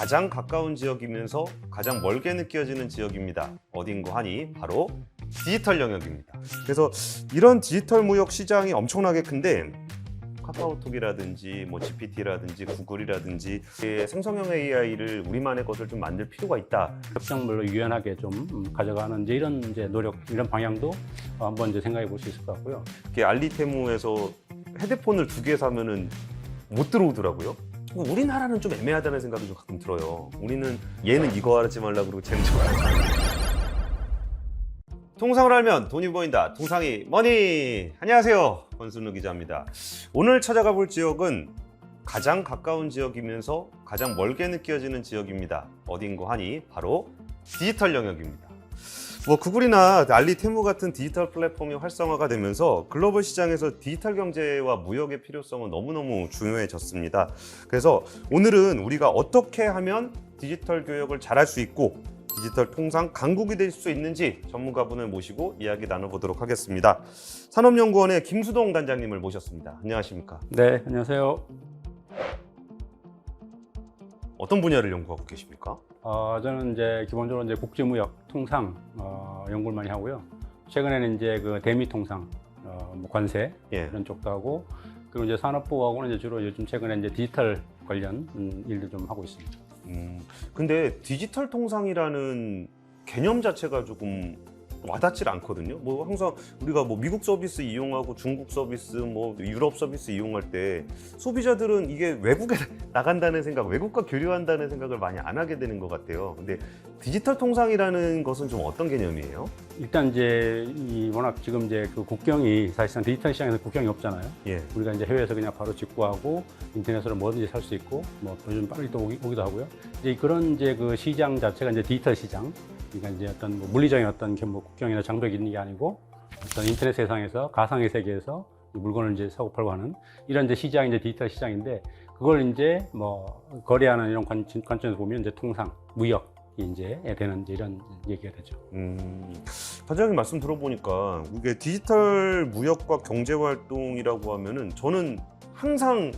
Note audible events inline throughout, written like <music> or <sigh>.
가장 가까운 지역이면서 가장 멀게 느껴지는 지역입니다. 어딘고 하니 바로 디지털 영역입니다. 그래서 이런 디지털 무역 시장이 엄청나게 큰데 카카오톡이라든지 뭐 GPT라든지 구글이라든지 이 생성형 AI를 우리만의 것을 좀 만들 필요가 있다. 협정물로 유연하게 좀 음, 가져가는 이제 이런 이제 노력 이런 방향도 어, 한번 이제 생각해 볼 수 있을 것 같고요. 이렇게 알리테무에서 헤드폰을 두 개 사면은 못 들어오더라고요. 우리나라는 좀 애매하다는 생각이 좀 가끔 들어요. 우리는 얘는 이거 하지 말라 그러고 쟤는 저거 하지 말라. 통상을 알면 돈이 보인다. 통상이 머니. 안녕하세요. 권순우 기자입니다. 오늘 찾아가 볼 지역은 가장 가까운 지역이면서 가장 멀게 느껴지는 지역입니다. 어딘고 하니 바로 디지털 영역입니다. 뭐 구글이나 알리 테무 같은 디지털 플랫폼이 활성화가 되면서 글로벌 시장에서 디지털 경제와 무역의 필요성은 너무너무 중요해졌습니다. 그래서 오늘은 우리가 어떻게 하면 디지털 교역을 잘할 수 있고 디지털 통상 강국이 될 수 있는지 전문가분을 모시고 이야기 나눠보도록 하겠습니다. 산업연구원의 김수동 단장님을 모셨습니다. 안녕하십니까? 네, 안녕하세요. 어떤 분야를 연구하고 계십니까? 어, 저는 이제 기본적으로 이제 국제무역 통상 어, 연구를 많이 하고요. 최근에는 이제 그 대미 통상, 어, 뭐 관세 예. 이런 쪽도 하고 그리고 이제 산업부하고는 이제 주로 요즘 최근에 이제 디지털 관련 음, 일도 좀 하고 있습니다. 음, 근데 디지털 통상이라는 개념 자체가 조금 와닿질 않거든요. 뭐 항상 우리가 뭐 미국 서비스 이용하고 중국 서비스, 뭐 유럽 서비스 이용할 때 소비자들은 이게 외국에 <laughs> 나간다는 생각, 외국과 교류한다는 생각을 많이 안 하게 되는 것 같아요. 근데 디지털 통상이라는 것은 좀 어떤 개념이에요? 일단 이제 이 워낙 지금 이제 그 국경이 사실상 디지털 시장에서 국경이 없잖아요. 예. 우리가 이제 해외에서 그냥 바로 직구하고 인터넷으로 뭐든지 살 수 있고 뭐 요즘 빨리 또 오기, 도 하고요. 이제 그런 이제 그 시장 자체가 이제 디지털 시장. 그러니까 이제 어떤 뭐 물리적인 어떤 그뭐 국경이나 장벽이 있는 게 아니고 어떤 인터넷 세상에서 가상의 세계에서 이 물건을 이제 사고 팔고 하는 이런 이제 시장이 이제 디지털 시장인데 그걸 이제 뭐 거래하는 이런 관, 관점에서 보면 이제 통상 무역이 이제 되는 이런 얘기가 되죠. 음, 단장님 말씀 들어보니까 이게 디지털 무역과 경제 활동이라고 하면은 저는 항상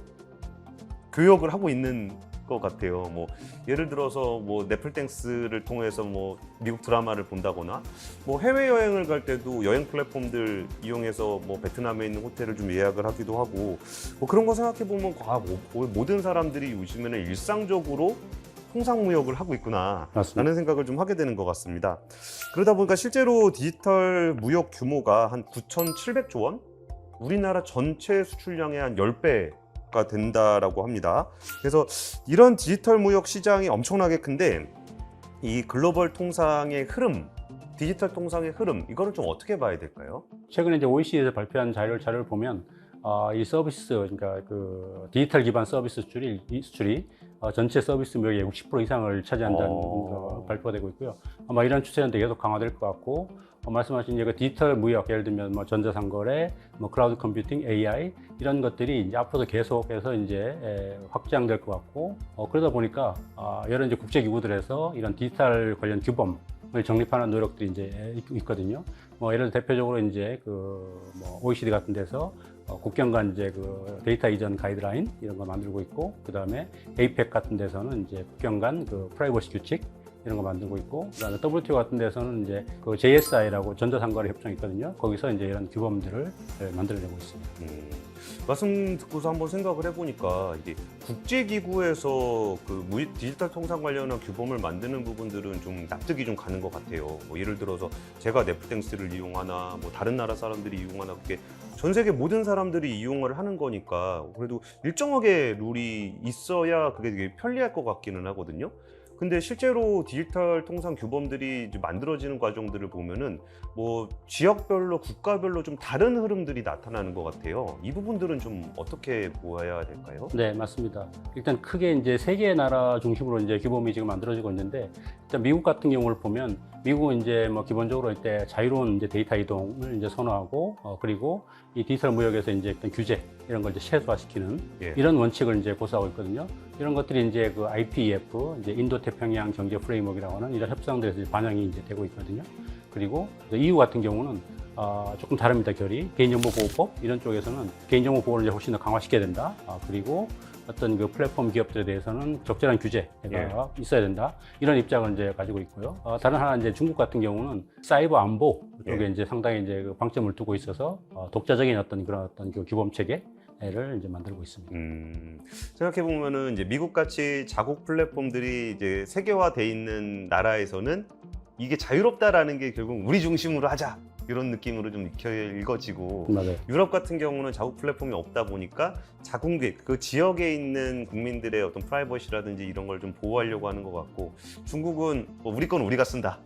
교역을 하고 있는 것 같아요. 뭐 예를 들어서 뭐 넷플릭스를 통해서 뭐 미국 드라마를 본다거나 뭐 해외 여행을 갈 때도 여행 플랫폼들 이용해서 뭐 베트남에 있는 호텔을 좀 예약을 하기도 하고 뭐 그런 거 생각해 보면 아, 뭐, 모든 사람들이 요즘에는 일상적으로 통상무역을 하고 있구나 맞습니다. 라는 생각을 좀 하게 되는 것 같습니다. 그러다 보니까 실제로 디지털 무역 규모가 한 9,700조 원? 우리나라 전체 수출량의 한 10배 가 된다라고 합니다. 그래서 이런 디지털 무역 시장이 엄청나게 큰데 이 글로벌 통상의 흐름, 디지털 통상의 흐름, 이거를 좀 어떻게 봐야 될까요? 최근에 이제 OECD에서 발표한 자료 자료를 보면 어, 이 서비스 그러니까 그 디지털 기반 서비스 수출이 이 수출이 어, 전체 서비스 무역의 60% 이상을 차지한다는 어. 어, 발표가 되고 있고요. 아마 이런 추세는 계속 강화될 것 같고 어, 말씀하신 이제 그 디지털 무역 예를 들면 뭐 전자상거래, 뭐 클라우드 컴퓨팅, AI 이런 것들이 이제 앞으로도 계속해서 이제 에, 확장될 것 같고 어, 그러다 보니까 어, 여러 이제 국제 기구들에서 이런 디지털 관련 규범 을 정립하는 노력들이 이제 있- 있거든요. 뭐 예를 들어 대표적으로 이제 그뭐 OECD 같은 데서 어, 국경 간 이제 그 데이터 이전 가이드라인 이런 거 만들고 있고 그 다음에 APEC 같은 데서는 이제 국경 간 그 프라이버시 규칙 이런 거 만들고 있고 그다음에 WTO 같은 데서는 이제 그 JSI라고 전자상거래 협정이 있거든요. 거기서 이제 이런 규범들을 예, 만들어내고 있습니다. 음, 말씀 듣고서 한번 생각을 해보니까 이게 국제기구에서 그 무- 디지털 통상 관련한 규범을 만드는 부분들은 좀 납득이 좀 가는 것 같아요. 뭐 예를 들어서 제가 넷플릭스를 이용하나 뭐 다른 나라 사람들이 이용하나 그게 전 세계 모든 사람들이 이용을 하는 거니까 그래도 일정하게 룰이 있어야 그게 되게 편리할 것 같기는 하거든요. 근데 실제로 디지털 통상 규범들이 만들어지는 과정들을 보면은 뭐 지역별로 국가별로 좀 다른 흐름들이 나타나는 것 같아요. 이 부분들은 좀 어떻게 보아야 될까요? 네, 맞습니다. 일단 크게 이제 세 개의 나라 중심으로 이제 규범이 지금 만들어지고 있는데, 일단 미국 같은 경우를 보면 미국은 이제 뭐 기본적으로 이때 자유로운 이제 데이터 이동을 이제 선호하고, 어, 그리고 이 디지털 무역에서 이제 어떤 규제 이런 걸 이제 최소화시키는 예. 이런 원칙을 이제 고수하고 있거든요. 이런 것들이 이제 그 IPEF, 이제 인도 태평양 경제 프레임워크라고 하는 이런 협상들에서 이제 반영이 이제 되고 있거든요. 그리고 EU 같은 경우는 어, 조금 다릅니다 결이 개인정보 보호법 이런 쪽에서는 개인정보 보호를 이제 훨씬 더 강화시켜야 된다. 아, 그리고 어떤 그 플랫폼 기업들에 대해서는 적절한 규제가 있어야 된다 이런 입장을 이제 가지고 있고요. 어, 다른 하나 이제 중국 같은 경우는 사이버 안보 쪽에 예. 이제 상당히 이제 그 방점을 두고 있어서 어, 독자적인 어떤 그런 어떤 그 규범 체계 를 이제 만들고 있습니다. 음, 생각해 보면은 이제 미국 같이 자국 플랫폼들이 이제 세계화돼 있는 나라에서는 이게 자유롭다라는 게 결국 우리 중심으로 하자 이런 느낌으로 좀 익혀 읽어지고 맞아요. 유럽 같은 경우는 자국 플랫폼이 없다 보니까 자국의 그 지역에 있는 국민들의 어떤 프라이버시라든지 이런 걸 좀 보호하려고 하는 것 같고 중국은 뭐 우리 건 우리가 쓴다.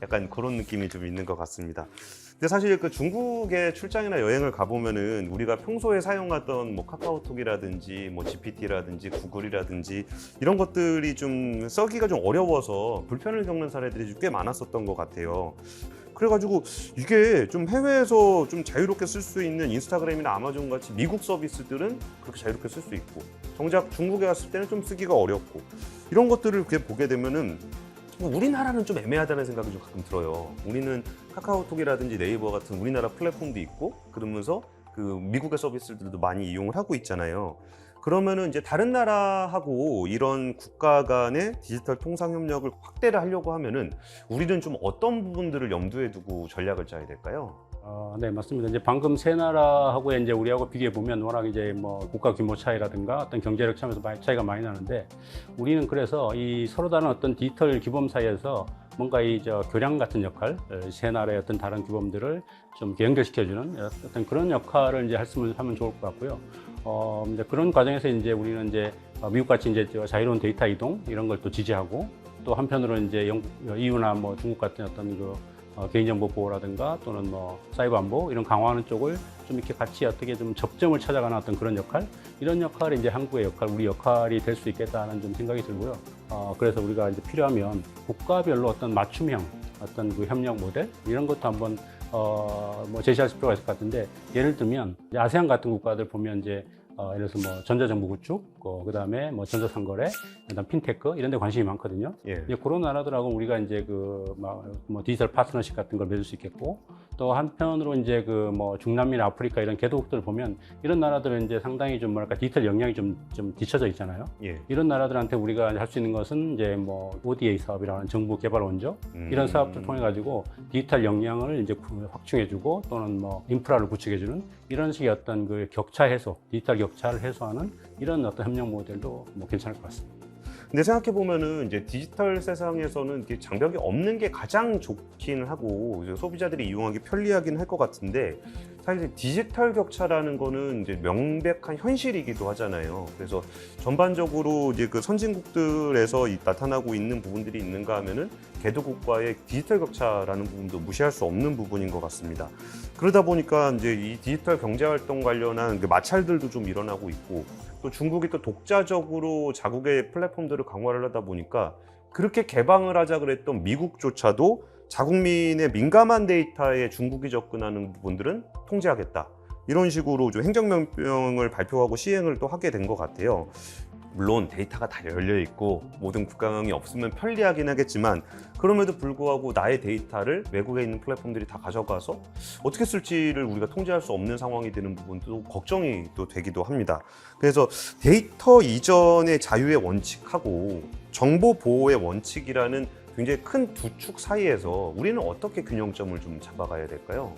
약간 그런 느낌이 좀 있는 것 같습니다. 근데 사실 그 중국에 출장이나 여행을 가보면은 우리가 평소에 사용하던 뭐 카카오톡이라든지 뭐 GPT라든지 구글이라든지 이런 것들이 좀 써기가 좀 어려워서 불편을 겪는 사례들이 꽤 많았었던 것 같아요. 그래가지고 이게 좀 해외에서 좀 자유롭게 쓸 수 있는 인스타그램이나 아마존 같이 미국 서비스들은 그렇게 자유롭게 쓸 수 있고 정작 중국에 갔을 때는 좀 쓰기가 어렵고 이런 것들을 보게 되면은 뭐 우리나라는 좀 애매하다는 생각이 좀 가끔 들어요. 우리는 카카오톡이라든지 네이버 같은 우리나라 플랫폼도 있고 그러면서 그 미국의 서비스들도 많이 이용을 하고 있잖아요. 그러면은 이제 다른 나라하고 이런 국가 간의 디지털 통상 협력을 확대를 하려고 하면은 우리는 좀 어떤 부분들을 염두에 두고 전략을 짜야 될까요? 어, 네, 맞습니다. 이제 방금 세 나라하고 이제 우리하고 비교해 보면 워낙 이제 뭐 국가 규모 차이라든가 어떤 경제력 차이에서 차이가 많이 나는데 우리는 그래서 이 서로 다른 어떤 디지털 규범 사이에서 뭔가 이 저 교량 같은 역할, 어, 세 나라의 어떤 다른 규범들을 좀 연결시켜주는 어떤 그런 역할을 이제 했으면 하면 좋을 것 같고요. 어, 이제 그런 과정에서 이제 우리는 이제 어, 미국 같이 이제 저 자유로운 데이터 이동 이런 걸 또 지지하고 또 한편으로 이제 영국, EU나 뭐 중국 같은 어떤 그 어, 개인정보 보호라든가 또는 뭐 사이버 안보 이런 강화하는 쪽을 좀 이렇게 같이 어떻게 좀 접점을 찾아가는 어떤 그런 역할 이런 역할이 이제 한국의 역할 우리 역할이 될 수 있겠다는 좀 생각이 들고요. 어, 그래서 우리가 이제 필요하면 국가별로 어떤 맞춤형 어떤 그 협력 모델 이런 것도 한번 어, 뭐 제시할 필요가 있을 것 같은데 예를 들면 아세안 같은 국가들 보면 이제 어, 예를 들어서 뭐 전자정부 구축, 어, 그 다음에 뭐 전자상거래, 그다음 핀테크 이런 데 관심이 많거든요. 예. 이제 그런 나라들하고 우리가 이제 그뭐 디지털 파트너십 같은 걸 맺을 수 있겠고 또 한편으로 이제 그 뭐 중남미나 아프리카 이런 개도국들 을 보면 이런 나라들은 이제 상당히 좀 뭐랄까 디지털 역량이 좀 좀 뒤쳐져 있잖아요. 예. 이런 나라들한테 우리가 할 수 있는 것은 이제 뭐 ODA 사업이라는 정부 개발 원조 음. 이런 사업들 통해 가지고 디지털 역량을 이제 구- 확충해주고 또는 뭐 인프라를 구축해주는 이런 식의 어떤 그 격차 해소, 디지털 격차를 해소하는 이런 어떤 협력 모델도 뭐 괜찮을 것 같습니다. 근데 생각해 보면은 이제 디지털 세상에서는 이렇게 장벽이 없는 게 가장 좋긴 하고 이제 소비자들이 이용하기 편리하긴 할 것 같은데 사실 디지털 격차라는 거는 이제 명백한 현실이기도 하잖아요. 그래서 전반적으로 이제 그 선진국들에서 이- 나타나고 있는 부분들이 있는가 하면은 개도국과의 디지털 격차라는 부분도 무시할 수 없는 부분인 것 같습니다. 그러다 보니까 이제 이 디지털 경제 활동 관련한 그 마찰들도 좀 일어나고 있고 또 중국이 또 독자적으로 자국의 플랫폼들을 강화를 하다 보니까 그렇게 개방을 하자 그랬던 미국조차도 자국민의 민감한 데이터에 중국이 접근하는 부분들은 통제하겠다. 이런 식으로 좀 행정명령을 발표하고 시행을 또 하게 된 것 같아요. 물론 데이터가 다 열려 있고 모든 국가강이 없으면 편리하긴 하겠지만 그럼에도 불구하고 나의 데이터를 외국에 있는 플랫폼들이 다 가져가서 어떻게 쓸지를 우리가 통제할 수 없는 상황이 되는 부분도 걱정이 또 되기도 합니다. 그래서 데이터 이전의 자유의 원칙하고 정보 보호의 원칙이라는 굉장히 큰 두 축 사이에서 우리는 어떻게 균형점을 좀 잡아가야 될까요?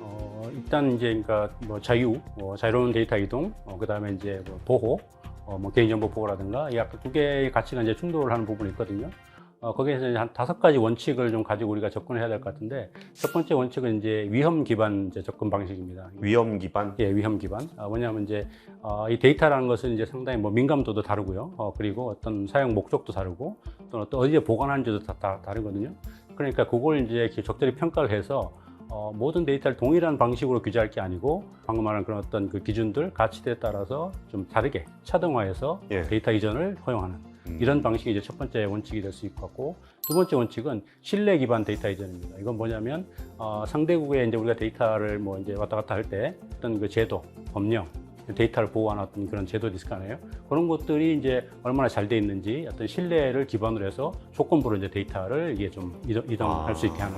어, 일단 이제 그러니까 뭐 자유, 뭐 자유로운 데이터 이동, 어, 그다음에 이제 뭐 보호, 어, 뭐 개인정보 보호라든가 이 아까 두 개의 가치가 이제 충돌을 하는 부분이 있거든요. 어, 거기에서 이제 한 다섯 가지 원칙을 좀 가지고 우리가 접근해야 될 것 같은데 첫 번째 원칙은 이제 위험 기반 이제 접근 방식입니다. 위험 기반. 예, 위험 기반. 아, 뭐냐면 이제 어, 이 데이터라는 것은 이제 상당히 뭐 민감도도 다르고요. 어, 그리고 어떤 사용 목적도 다르고 또는 또 어디에 보관하는지도 다, 다 다르거든요. 그러니까 그걸 이제 적절히 평가를 해서 어, 모든 데이터를 동일한 방식으로 규제할 게 아니고 방금 말한 그런 어떤 그 기준들 가치대에 따라서 좀 다르게 차등화해서 예. 데이터 이전을 허용하는 음. 이런 방식이 이제 첫 번째 원칙이 될 수 있고 같고 두 번째 원칙은 신뢰 기반 데이터 이전입니다. 이건 뭐냐면 어, 상대국에 이제 우리가 데이터를 뭐 이제 왔다 갔다 할 때 어떤 그 제도, 법령, 데이터를 보호하는 어떤 그런 거 아니에요. 그런 것들이 이제 얼마나 잘 돼 있는지 어떤 신뢰를 기반으로 해서 조건부로 이제 데이터를 이게 좀 이동, 이동할 아. 수 있게 하는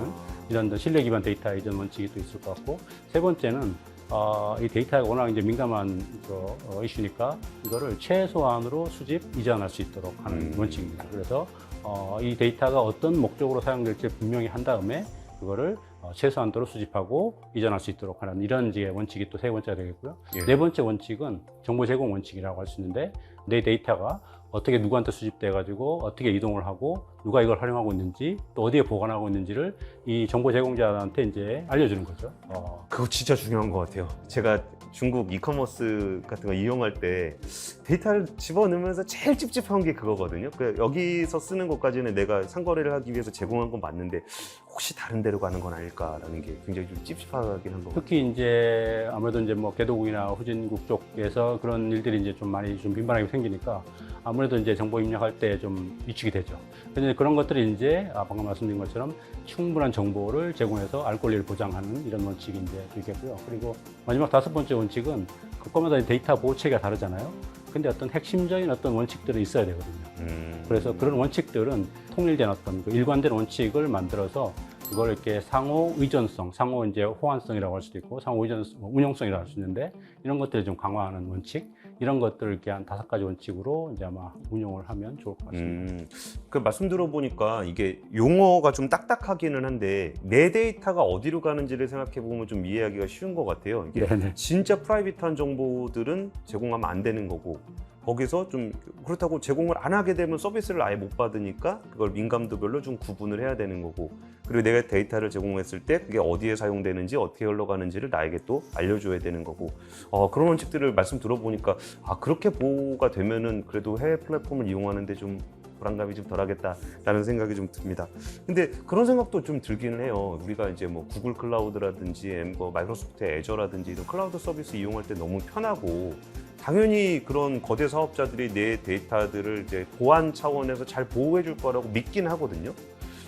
이런 어떤 신뢰 기반 데이터 이전 원칙이 또 있을 것 같고 세 번째는 어, 이 데이터가 워낙 이제 민감한 그, 어, 이슈니까 이거를 최소한으로 수집 이전할 수 있도록 하는 음. 원칙입니다. 그래서 어, 이 데이터가 어떤 목적으로 사용될지 분명히 한 다음에 그거를 어, 최소한도로 수집하고 이전할 수 있도록 하는 이런 이제 원칙이 또 세 번째가 되겠고요. 예. 네 번째 원칙은 정보 제공 원칙이라고 할 수 있는데 내 데이터가 어떻게 누구한테 수집돼 가지고 어떻게 이동을 하고 누가 이걸 활용하고 있는지 또 어디에 보관하고 있는지를 이 정보 제공자한테 이제 알려주는 거죠. 어, 그거 진짜 중요한 것 같아요. 제가 중국 이커머스 같은 거 이용할 때 데이터를 집어넣으면서 제일 찝찝한 게 그거거든요. 그 여기서 쓰는 것까지는 내가 상거래를 하기 위해서 제공한 건 맞는데 혹시 다른 데로 가는 건 아닐까라는 게 굉장히 좀 찝찝하긴 한것 같아요. 특히 이제 아무래도 이제 뭐 개도국이나 후진국 쪽에서 그런 일들이 이제 좀 많이 좀 빈번하게 생기니까 아무래도 이제 정보 입력할 때 좀 위축이 되죠. 그런데 그런 것들이 이제 아, 방금 말씀드린 것처럼 충분한 정보를 제공해서 알 권리를 보장하는 이런 원칙이 이제 있겠고요. 그리고 마지막 다섯 번째 원칙은 그거마다 데이터 보호 체계가 다르잖아요. 근데 어떤 핵심적인 어떤 원칙들이 있어야 되거든요. 음. 그래서 그런 원칙들은 통일된 어떤 그 일관된 원칙을 만들어서 그걸 이렇게 상호 의존성, 상호 이제 호환성이라고 할 수도 있고 상호 의존 운용성이라고 할 수 있는데 이런 것들을 좀 강화하는 원칙 이런 것들을 이렇게 한 다섯 가지 원칙으로 이제 아마 운용을 하면 좋을 것 같습니다. 음, 그 말씀 들어보니까 이게 용어가 좀 딱딱하기는 한데 내 데이터가 어디로 가는지를 생각해 보면 좀 이해하기가 쉬운 것 같아요. 이게 네네. 진짜 프라이빗한 정보들은 제공하면 안 되는 거고 거기서 좀 그렇다고 제공을 안 하게 되면 서비스를 아예 못 받으니까 그걸 민감도별로 좀 구분을 해야 되는 거고 그리고 내가 데이터를 제공했을 때 그게 어디에 사용되는지 어떻게 흘러가는지를 나에게 또 알려줘야 되는 거고 어, 그런 원칙들을 말씀 들어보니까 아 그렇게 보호가 되면은 그래도 해외 플랫폼을 이용하는데 좀 불안감이 좀 덜하겠다라는 생각이 좀 듭니다. 근데 그런 생각도 좀 들기는 해요. 우리가 이제 뭐 구글 클라우드라든지 뭐 마이크로소프트 애저라든지 이런 클라우드 서비스 이용할 때 너무 편하고 당연히 그런 거대 사업자들이 내 데이터들을 이제 보안 차원에서 잘 보호해 줄 거라고 믿긴 하거든요.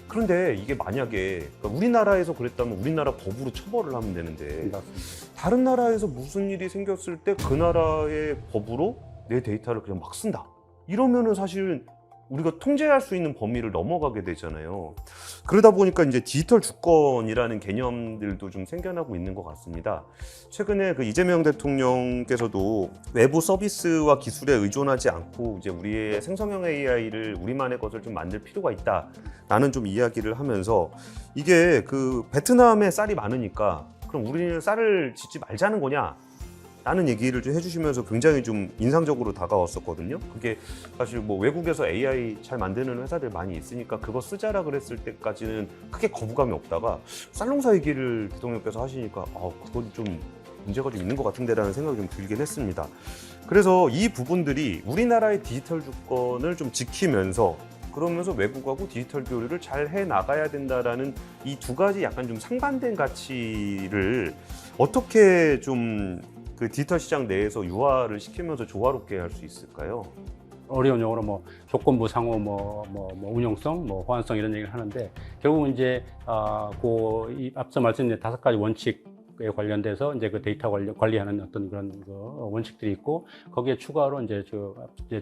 그런데 이게 만약에 그러니까 우리나라에서 그랬다면 우리나라 법으로 처벌을 하면 되는데 맞습니다. 다른 나라에서 무슨 일이 생겼을 때 그 나라의 법으로 내 데이터를 그냥 막 쓴다. 이러면은 사실은 우리가 통제할 수 있는 범위를 넘어가게 되잖아요. 그러다 보니까 이제 디지털 주권이라는 개념들도 좀 생겨나고 있는 것 같습니다. 최근에 그 이재명 대통령께서도 외부 서비스와 기술에 의존하지 않고 이제 우리의 생성형 AI를 우리만의 것을 좀 만들 필요가 있다라는 좀 이야기를 하면서 이게 그 베트남에 쌀이 많으니까 그럼 우리는 쌀을 짓지 말자는 거냐? 라는 얘기를 좀 해주시면서 굉장히 좀 인상적으로 다가왔었거든요. 그게 사실 뭐 외국에서 AI 잘 만드는 회사들 많이 있으니까 그거 쓰자라 그랬을 때까지는 크게 거부감이 없다가 쌀농사 얘기를 대통령께서 하시니까 아 그건 좀 문제가 좀 있는 것 같은데라는 생각이 좀 들긴 했습니다. 그래서 이 부분들이 우리나라의 디지털 주권을 좀 지키면서 그러면서 외국하고 디지털 교류를 잘 해 나가야 된다라는 이 두 가지 약간 좀 상반된 가치를 어떻게 좀 그 디지털 시장 내에서 유화를 시키면서 조화롭게 할 수 있을까요? 어려운 용어로 뭐 조건부 상호 뭐, 뭐, 뭐 운용성 뭐 호환성 이런 얘기를 하는데 결국은 이제 아 그 앞서 말씀드린 다섯 가지 원칙 에 관련돼서 이제 그 데이터 관리, 관리하는 어떤 그런 그 원칙들이 있고 거기에 추가로 이제 저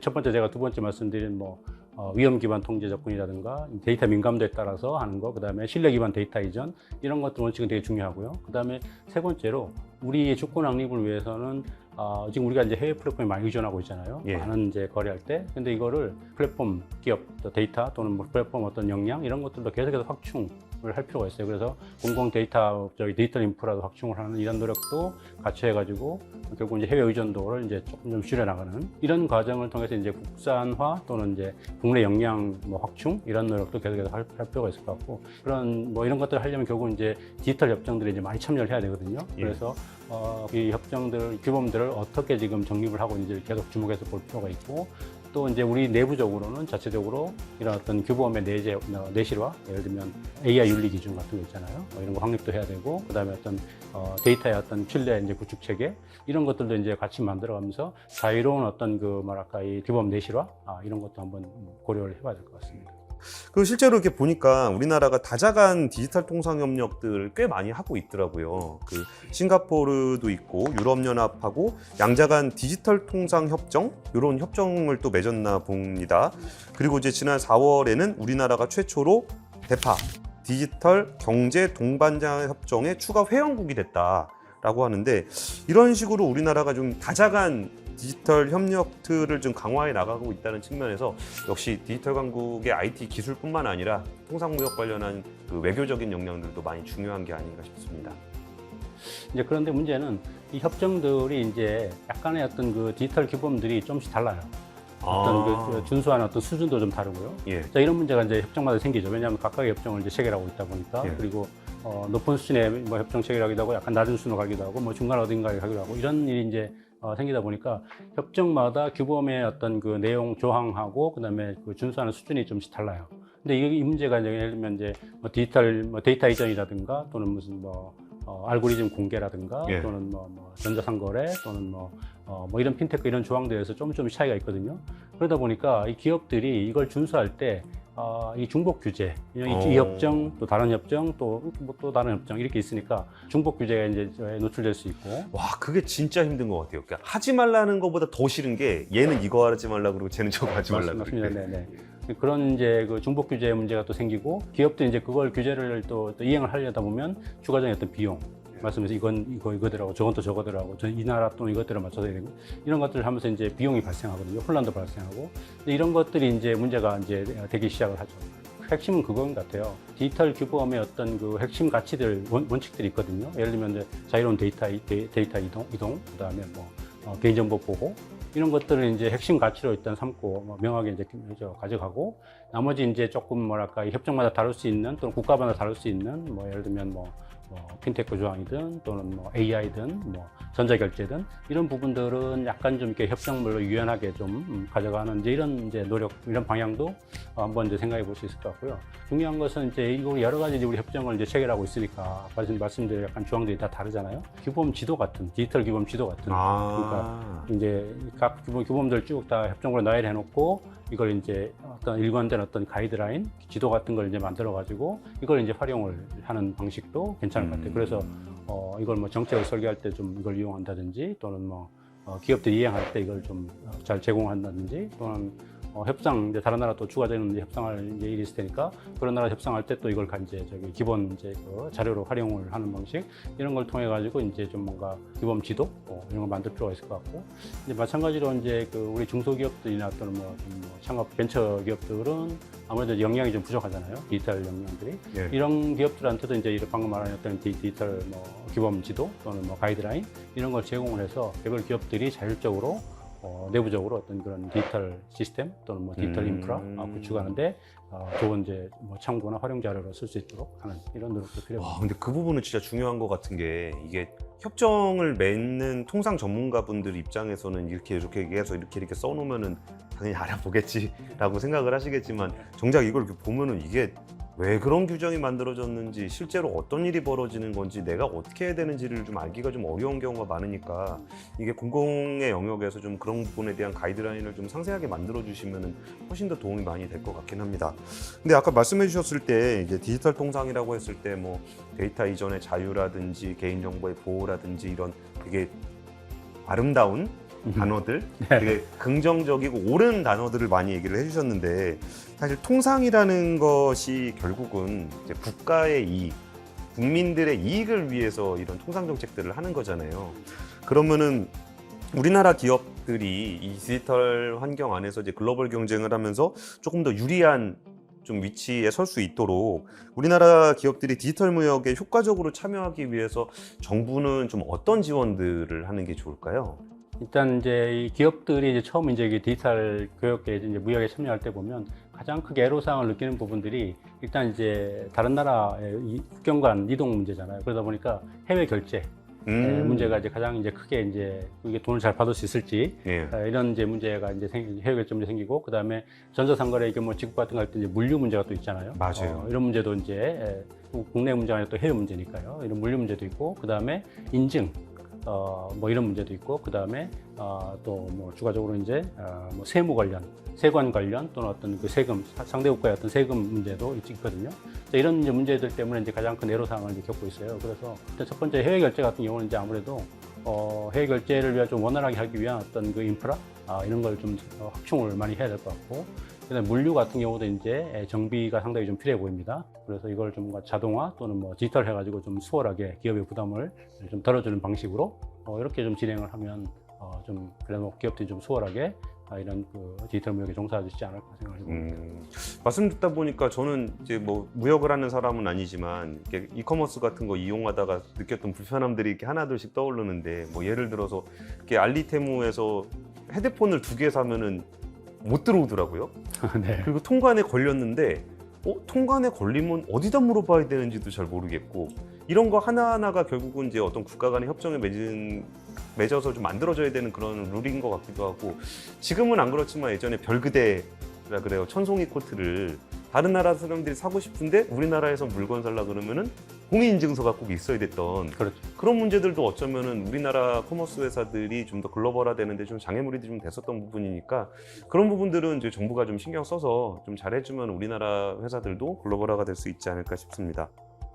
첫 번째 제가 두 번째 말씀드린 뭐 어, 위험 기반 통제 접근이라든가 데이터 민감도에 따라서 하는 거, 그 다음에 신뢰 기반 데이터 이전 이런 것들 원칙은 되게 중요하고요. 그 다음에 세 번째로 우리의 주권 확립을 위해서는 어, 지금 우리가 이제 해외 플랫폼에 많이 의존하고 있잖아요. 예. 많은 이제 거래할 때. 근데 이거를 플랫폼 기업 또 데이터 또는 뭐 플랫폼 어떤 역량 이런 것들도 계속해서 확충을 할 필요가 있어요. 그래서 공공 데이터 저기 디지털 인프라도 확충을 하는 이런 노력도 같이 해가지고 결국 이제 해외 의존도를 이제 조금 좀 줄여 나가는 이런 과정을 통해서 이제 국산화 또는 이제 국내 역량 뭐 확충 이런 노력도 계속해서 할, 할 필요가 있을 것 같고 그런 뭐 이런 것들을 하려면 결국 이제 디지털 협정들이 이제 많이 참여를 해야 되거든요. 예. 그래서 어, 이 협정들 규범들을 어떻게 지금 정립을 하고 있는지를 계속 주목해서 볼 필요가 있고 또 이제 우리 내부적으로는 자체적으로 이런 어떤 규범의 내재, 어, 내실화 예를 들면 AI 윤리 기준 같은 거 있잖아요. 뭐 이런 거 확립도 해야 되고 그 다음에 어떤 어, 데이터의 어떤 신뢰 이제 구축 체계 이런 것들도 이제 같이 만들어가면서 자유로운 어떤 그 뭐랄까 이 규범 내실화 아, 이런 것도 한번 고려를 해봐야 될 것 같습니다. 그 실제로 이렇게 보니까 우리나라가 다자간 디지털 통상 협력들을 꽤 많이 하고 있더라고요. 그 싱가포르도 있고 유럽연합하고 양자간 디지털 통상 협정 이런 협정을 또 맺었나 봅니다. 그리고 이제 지난 4월에는 우리나라가 최초로 대파 디지털 경제 동반자 협정에 추가 회원국이 됐다. 라고 하는데 이런 식으로 우리나라가 좀 다자간 디지털 협력 틀을 좀 강화해 나가고 있다는 측면에서 역시 디지털 강국의 IT 기술뿐만 아니라 통상무역 관련한 그 외교적인 역량들도 많이 중요한 게 아닌가 싶습니다. 이제 그런데 문제는 이 협정들이 이제 약간의 어떤 그 디지털 기본들이 좀씩 달라요. 어떤 아. 그 준수하는 어떤 수준도 좀 다르고요. 예. 자, 이런 문제가 이제 협정마다 생기죠. 왜냐하면 각각의 협정을 이제 체결하고 있다 보니까 예. 그리고 어, 높은 수준의 뭐 협정 체결하기도 하고 약간 낮은 수준으로 가기도 하고 뭐 중간 어딘가에 가기도 하고 이런 일이 이제 어, 생기다 보니까 협정마다 규범의 어떤 그 내용 조항하고 그다음에 그 준수하는 수준이 좀씩 달라요. 근데 이, 이 문제가 예를 들면 이제 뭐 디지털 뭐 데이터 이전이라든가 또는 무슨 뭐 어, 알고리즘 공개라든가 예. 또는 뭐, 뭐 전자상거래 또는 뭐, 어, 뭐 이런 핀테크 이런 조항들에서 좀 좀 차이가 있거든요. 그러다 보니까 이 기업들이 이걸 준수할 때 아, 이 중복 규제, 이, 이 어. 협정, 또 다른 협정, 또, 뭐 또 다른 협정 이렇게 있으니까 중복 규제가 이제 노출될 수 있고 와 그게 진짜 힘든 것 같아요. 그러니까 하지 말라는 것보다 더 싫은 게 얘는 이거 하지 말라 그러고 쟤는 저거 하지 말라 맞습니다. 그러고. 네, 네. 그런 이제 그 중복 규제 문제가 또 생기고 기업들이 이제 그걸 규제를 또, 또 이행을 하려다 보면 추가적인 어떤 비용 말씀해서 이건 이거 이거더라고 저건 또 저거더라고. 저 이 나라 또 이것대로 맞춰서 되고 이런 것들을 하면서 이제 비용이 발생하거든요. 혼란도 발생하고. 이런 것들이 이제 문제가 이제 되기 시작을 하죠. 핵심은 그건 같아요. 디지털 규범의 어떤 그 핵심 가치들 원, 원칙들이 있거든요. 예를 들면 이제 자유로운 데이터 이- 데, 데이터 이동 이동 그다음에 뭐 어, 개인정보 보호 이런 것들을 이제 핵심 가치로 일단 삼고 뭐 명하게 이제 저 가져가고 나머지 이제 조금 뭐랄까 이 협정마다 다룰 수 있는 또는 국가마다 다룰 수 있는 뭐 예를 들면 뭐, 뭐 핀테크 조항이든 또는 뭐 AI든 뭐 전자결제든 이런 부분들은 약간 좀 이렇게 협정물로 유연하게 좀 음, 가져가는 이제 이런 이제 노력 이런 방향도 어, 한번 이제 생각해 볼 수 있을 것 같고요. 중요한 것은 이제 이거 여러 가지 이제 우리 협정을 이제 체결하고 있으니까 말씀 말씀대로 약간 조항들이 다 다르잖아요. 규범 지도 같은 디지털 규범 지도 같은 아. 이제 각 규범, 규범들 쭉 다 협정으로 나열해 놓고 이걸 이제 어떤 일관된 어떤 가이드라인, 지도 같은 걸 이제 만들어 가지고 이걸 이제 활용을 하는 방식도 괜찮을 것 같아요. 그래서 어, 이걸 뭐 정책을 설계할 때 좀 이걸 이용한다든지 또는 뭐 어, 기업들이 이행할 때 이걸 좀 잘 제공한다든지 또는 어, 협상 이제 다른 나라 또 추가되는 이제 협상할 이제 일이 있을 테니까 그런 나라 협상할 때 또 이걸 가 이제 저기 기본 이제 그 자료로 활용을 하는 방식 이런 걸 통해 가지고 이제 좀 뭔가 기본 지도? 어, 이런 걸 만들 필요가 있을 것 같고. 이제 마찬가지로 이제 그 우리 중소기업들이나 또는 뭐, 좀뭐 창업 벤처 기업들은 아무래도 역량이 좀 부족하잖아요. 디지털 역량들이. 예. 이런 기업들한테도 이제 방금 말한 어떤 디- 디지털 뭐 기본 지도 또는 뭐 가이드라인 이런 걸 제공을 해서 개별 기업들이 자율적으로 어, 내부적으로 어떤 그런 디지털 시스템 또는 뭐 디지털 음. 인프라 어, 구축하는데 어, 좋은 이제 뭐 참고나 활용 자료로 쓸 수 있도록 하는 이런 노력도 필요합니다. 와, 근데 그 부분은 진짜 중요한 것 같은 게 이게 협정을 맺는 통상 전문가분들 입장에서는 이렇게 이렇게 얘기해서 이렇게 이렇게 써놓으면은 당연히 알아보겠지라고 생각을 하시겠지만 정작 이걸 이렇게 보면은 이게 왜 그런 규정이 만들어졌는지 실제로 어떤 일이 벌어지는 건지 내가 어떻게 해야 되는지를 좀 알기가 좀 어려운 경우가 많으니까 이게 공공의 영역에서 좀 그런 부분에 대한 가이드라인을 좀 상세하게 만들어 주시면은 훨씬 더 도움이 많이 될 것 같긴 합니다. 근데 아까 말씀해 주셨을 때 이제 디지털 통상이라고 했을 때 뭐 데이터 이전의 자유라든지 개인정보의 보호라든지 이런 되게 아름다운 단어들, 되게 긍정적이고 옳은 단어들을 많이 얘기를 해주셨는데 사실 통상이라는 것이 결국은 이제 국가의 이익, 국민들의 이익을 위해서 이런 통상 정책들을 하는 거잖아요. 그러면은 우리나라 기업들이 이 디지털 환경 안에서 이제 글로벌 경쟁을 하면서 조금 더 유리한 좀 위치에 설 수 있도록 우리나라 기업들이 디지털 무역에 효과적으로 참여하기 위해서 정부는 좀 어떤 지원들을 하는 게 좋을까요? 일단 이제 이 기업들이 이제 처음 이제 이 디지털 교육에 이제 무역에 참여할 때 보면 가장 크게 애로사항을 느끼는 부분들이 일단 이제 다른 나라의 이 국경 간 이동 문제잖아요. 그러다 보니까 해외 결제 음. 문제가 이제 가장 이제 크게 이제 이게 돈을 잘 받을 수 있을지 예. 어, 이런 이제 문제가 이제 생, 해외 결제 생기고 그 다음에 전자상거래 이게 뭐 지급 같은 거 할 때 이제 물류 문제가 또 있잖아요. 맞아요. 어, 이런 문제도 이제 에, 국내 문제가 아니라 또 해외 문제니까요. 이런 물류 문제도 있고 그 다음에 인증 어, 뭐 이런 문제도 있고 그 다음에 어, 또뭐 추가적으로 이제 어, 뭐 세무 관련 세관 관련 또는 어떤 그 세금 사- 상대 국가의 어떤 세금 문제도 있- 있거든요. 자, 이런 문제들 때문에 이제 가장 큰 애로 사항을 이제 겪고 있어요. 그래서 일단 첫 번째 해외 결제 같은 경우는 이제 아무래도 어, 해외 결제를 위해 좀 원활하게 하기 위한 어떤 그 인프라 아, 이런 걸 좀 확충을 많이 해야 될 것 같고 그다음에 물류 같은 경우도 이제 에, 정비가 상당히 좀 필요해 보입니다. 그래서 이걸 좀 자동화 또는 뭐 디지털 해가지고 좀 수월하게 기업의 부담을 좀 덜어주는 방식으로 어, 이렇게 좀 진행을 하면 어, 좀 그래도 기업들이 좀 수월하게 아, 이런 그 디지털 무역에 있지 않을까 생각을 해봅니다. 음, 말씀 듣다 보니까 저는 이제 뭐 무역을 하는 사람은 아니지만 이커머스 같은 거 이용하다가 느꼈던 불편함들이 이렇게 하나둘씩 떠오르는데 뭐 예를 들어서 이렇게 알리테무에서 헤드폰을 두 개 사면은 못 들어오더라고요. 네. 그리고 통관에 걸렸는데 어, 통관에 걸리면 어디다 물어봐야 되는지도 잘 모르겠고 이런 거 하나하나가 결국은 이제 어떤 국가 간의 협정에 맺은 맺어서 좀 만들어져야 되는 그런 룰인 것 같기도 하고 지금은 안 그렇지만 예전에 별그대라 그래요 천송이 코트를 다른 나라 사람들이 사고 싶은데 우리나라에서 물건 살라 그러면은 공인인증서가 꼭 있어야 됐던 그렇죠. 그런 문제들도 어쩌면은 우리나라 커머스 회사들이 좀 더 글로벌화 되는데 좀 장애물이 좀 됐었던 부분이니까 그런 부분들은 이제 정부가 좀 신경 써서 좀 잘해주면 우리나라 회사들도 글로벌화가 될 수 있지 않을까 싶습니다.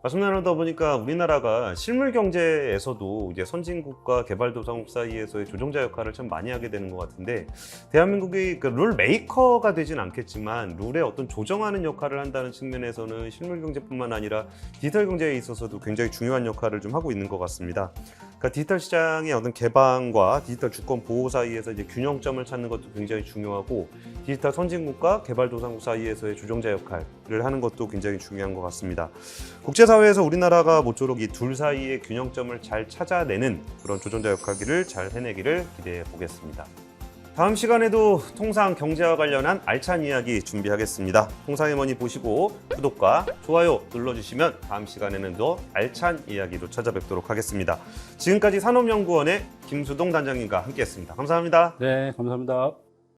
말씀 나누다 보니까 우리나라가 실물 경제에서도 이제 선진국과 개발도상국 사이에서의 조정자 역할을 참 많이 하게 되는 것 같은데 대한민국이 그 룰 메이커가 되진 않겠지만 룰에 어떤 조정하는 역할을 한다는 측면에서는 실물 경제뿐만 아니라 디지털 경제에 있어서도 굉장히 중요한 역할을 좀 하고 있는 것 같습니다. 그러니까 디지털 시장의 어떤 개방과 디지털 주권 보호 사이에서 이제 균형점을 찾는 것도 굉장히 중요하고 디지털 선진국과 개발도상국 사이에서의 조정자 역할을 하는 것도 굉장히 중요한 것 같습니다. 국제사회에서 우리나라가 모쪼록 이 둘 사이의 균형점을 잘 찾아내는 그런 조정자 역할을 잘 해내기를 기대해 보겠습니다. 다음 시간에도 통상 경제와 관련한 알찬 이야기 준비하겠습니다. 통상의 머니 보시고 구독과 좋아요 눌러주시면 다음 시간에는 더 알찬 이야기로 찾아뵙도록 하겠습니다. 지금까지 산업연구원의 김수동 단장님과 함께했습니다. 감사합니다. 네, 감사합니다.